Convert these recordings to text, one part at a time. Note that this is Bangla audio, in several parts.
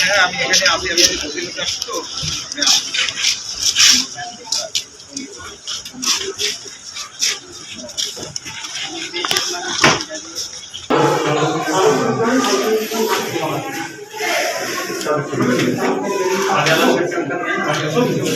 হ্যাঁ আমি এখানে আসি আমি বসে আসছি তো। আমি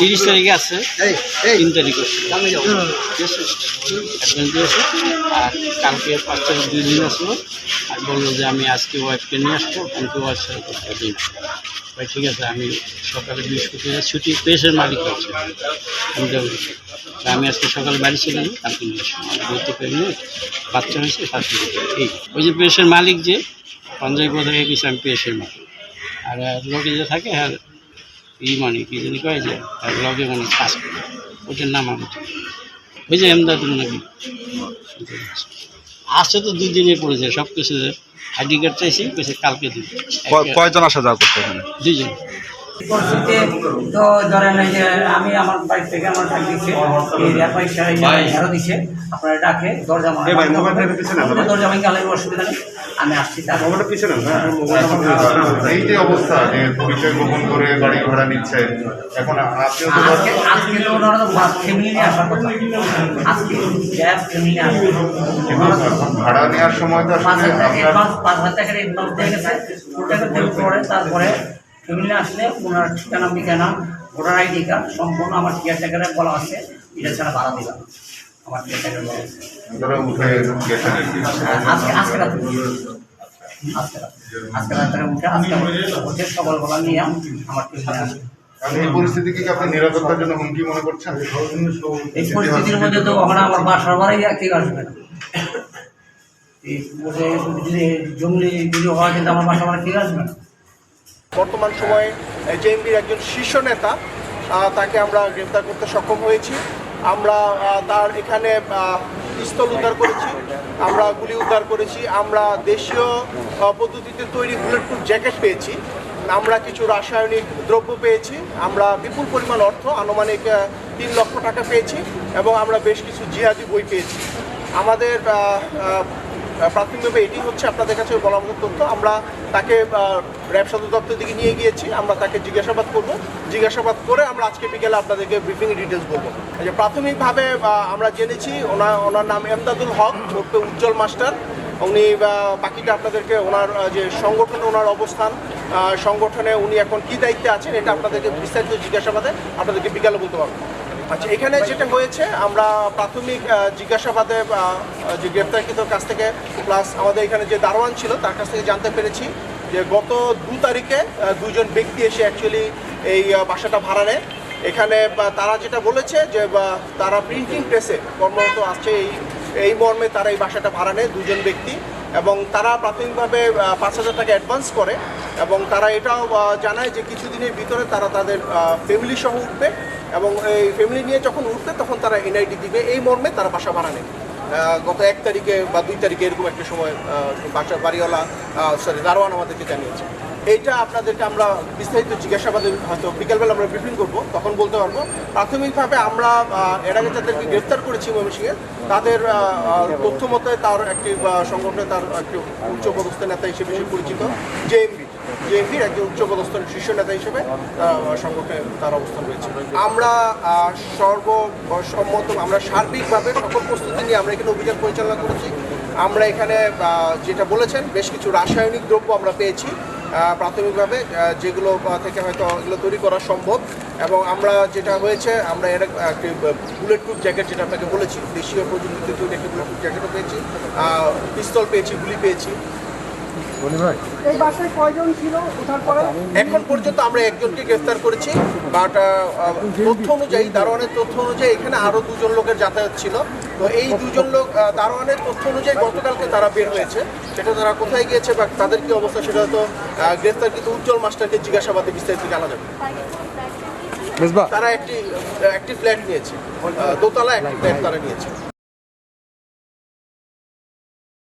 তিরিশ তারিখে আছে। তিন তারিখ দিয়েছে আর কালকে পাঁচ তারিখ দুই দিন আসলো আর বলল যে আমি আজকে ওয়াইফকে নিয়ে আসব কালকে ওয়াইফ সাথে দিন ভাই ঠিক আছে আমি সকালে বৃহস্পতিবার ছুটি পেশের মালিক আছে। আমি আমি আজকে সকালে বাড়ি ছিলাম কালকে নিয়ে আসব। বলতে পারি না বাচ্চা হয়েছে শাস্তি এই ওই যে পেশের মালিক যে পঞ্চায়েত কোথায় গেছে আমি পেশের মালিক আর লোকে যে থাকে হ্যাঁ ই মানে কি জানি কয় যে আর লগে মানে কাজ করে। ওটার নাম আমি। ওই যে এমদাদুল নাকি? আসছে তো দুই দিনে পড়েছে সব কিছু আইডি কার্ড চাইছি কালকে দিন কয়জন আসা যাওয়া করতে এখানে? দুইজন। তো ধরেন এই যে আমি আমার বাড়ি থেকে আমার ডাক দিচ্ছে পয়সা দিচ্ছে আপনারা ডাকে দরজা মারা দরজা ভাঙে অসুবিধা নেই আমি আসছি তার এই যে অবস্থা যে পরিচয় গোপন করে বাড়ি ভাড়া নিচ্ছে এখন আজকে আজকে তো ওনারা তো ফ্যামিলি নিয়ে আসার কথা। আজকে র্যাপ ফ্যামিলি নিয়ে আসবে। কিন্তু ভাড়া নেওয়ার সময় তো পাঁচ আসলে হাজার টাকা পাঁচ হাজার টাকার অ্যাডভান্স দিয়ে গেছে। ওটাকে পরে তারপরে ফ্যামিলি আসলে ওনার ঠিকানা ঠিকানা ভোটার আইডি কার্ড সম্পূর্ণ আমার কেয়ার টাকারে বলা আছে। এটা ছাড়া ভাড়া দিলাম। আমার বলা আছে। আজকে আজকে রাতে আজকে রাতে আজকে রাতে উঠে আজকে উঠে সকালবেলা নিয়ে আমার আসবে এই কি আপনি নিরাপত্তার জন্য হুমকি মনে করছেন? এই পরিস্থিতির মধ্যে তো ওখানে আমার বাসার বাড়াই কেউ আসবে না। এই জঙ্গলি ভিডিও হয় কিন্তু আমার বাসা বাড়ি কেউ আসবে না। বর্তমান সময়ে জেএমবির একজন শীর্ষ নেতা তাকে আমরা গ্রেপ্তার করতে সক্ষম হয়েছি। আমরা তার এখানে পিস্তল উদ্ধার করেছি, আমরা গুলি উদ্ধার করেছি, আমরা দেশীয় পদ্ধতিতে তৈরি বুলেট প্রুফ জ্যাকেট পেয়েছি, আমরা কিছু রাসায়নিক দ্রব্য পেয়েছি, আমরা বিপুল পরিমাণ অর্থ, আনুমানিক তিন লক্ষ টাকা পেয়েছি এবং আমরা বেশ কিছু জিহাদি বই পেয়েছি। আমাদের প্রাথমিকভাবে এটি হচ্ছে আপনাদের কাছে বলার মতো তথ্য। আমরা তাকে র্যাব সদর দপ্তর দিকে নিয়ে গিয়েছি। আমরা তাকে জিজ্ঞাসাবাদ করব। জিজ্ঞাসাবাদ করে আমরা আজকে বিকেলে আপনাদেরকে ব্রিফিং ডিটেলস বলব। যে প্রাথমিকভাবে আমরা জেনেছি ওনার ওনার নাম এমদাদুল হক ওরফে উজ্জ্বল মাস্টার। উনি বাকিটা আপনাদেরকে ওনার যে সংগঠনে ওনার অবস্থান সংগঠনে উনি এখন কি দায়িত্বে আছেন, এটা আপনাদেরকে বিস্তারিত জিজ্ঞাসাবাদে আপনাদেরকে বিকালে বলতে পারব। আচ্ছা এখানে যেটা হয়েছে, আমরা প্রাথমিক জিজ্ঞাসাবাদে যে গ্রেপ্তারকৃত কাছ থেকে প্লাস আমাদের এখানে যে দারোয়ান ছিল, তার কাছ থেকে জানতে পেরেছি যে গত দু তারিখে দুজন ব্যক্তি এসে অ্যাকচুয়ালি এই বাসাটা ভাড়া নেয় এখানে তারা যেটা বলেছে যে তারা প্রিন্টিং প্রেসে কর্মরত আছে এই এই মর্মে তারা এই বাসাটা ভাড়া নেয়, দুজন ব্যক্তি। এবং তারা প্রাথমিকভাবে পাঁচ হাজার টাকা অ্যাডভান্স করে। এবং তারা এটাও জানায় যে কিছুদিনের ভিতরে তারা তাদের ফ্যামিলি সহ উঠবে। এবং এই ফ্যামিলি নিয়ে যখন উঠবে, তখন তারা এনআইডি দিবে। এই মর্মে তারা বাসা ভাড়া নেবে। গত এক তারিখে বা দুই তারিখে এরকম একটা সময় বাসা বাড়িওয়ালা সরি দারোয়ান আমাদেরকে জানিয়েছে। এইটা আপনাদেরকে আমরা বিস্তারিত জিজ্ঞাসাবাদে হয়তো বিকেলবেলা আমরা ব্রিফিং করব, তখন বলতে পারব। প্রাথমিকভাবে আমরা এর আগে যাদেরকে গ্রেফতার করেছি ময়মনসিংহের তাদের তথ্য মতে তার একটি সংগঠনে তার একটি উচ্চপদস্থ নেতা হিসেবে সে পরিচিত, জেএমবি, জেএমবির একজন উচ্চপদস্থ শীর্ষ নেতা হিসেবে সংগঠনে তার অবস্থান রয়েছে। আমরা সর্বসম্মত, আমরা সার্বিকভাবে সকল প্রস্তুতি নিয়ে আমরা এখানে অভিযান পরিচালনা করেছি। আমরা এখানে যেটা বলেছেন, বেশ কিছু রাসায়নিক দ্রব্য আমরা পেয়েছি। প্রাথমিকভাবে যেগুলো থেকে হয়তো এগুলো তৈরি করা সম্ভব। এবং আমরা যেটা হয়েছে, আমরা এর একটি বুলেট প্রুফ জ্যাকেট যেটা আপনাকে বলেছি, দেশীয় প্রযুক্তিতে তৈরি একটি বুলেট প্রুফ জ্যাকেটও পেয়েছি পিস্তল পেয়েছি, গুলি পেয়েছি। এখন পর্যন্ত আমরা একজনকে গ্রেফতার করেছি বাট তথ্য অনুযায়ী দারোয়ানের তথ্য অনুযায়ী এখানে আরও দুজন লোকের যাতায়াত ছিল। তো এই দুজন লোক দারোয়ানের তথ্য অনুযায়ী গতকালকে তারা বের হয়েছে। সেটা তারা কোথায় গিয়েছে বা তাদের কি অবস্থা সেটা তো গ্রেফতার কিন্তু উজ্জ্বল মাস্টারকে জিজ্ঞাসাবাদে বিস্তারিত জানা যাবে। তারা একটি একটি ফ্ল্যাট নিয়েছে। দোতলা একটি ফ্ল্যাট তারা নিয়েছে।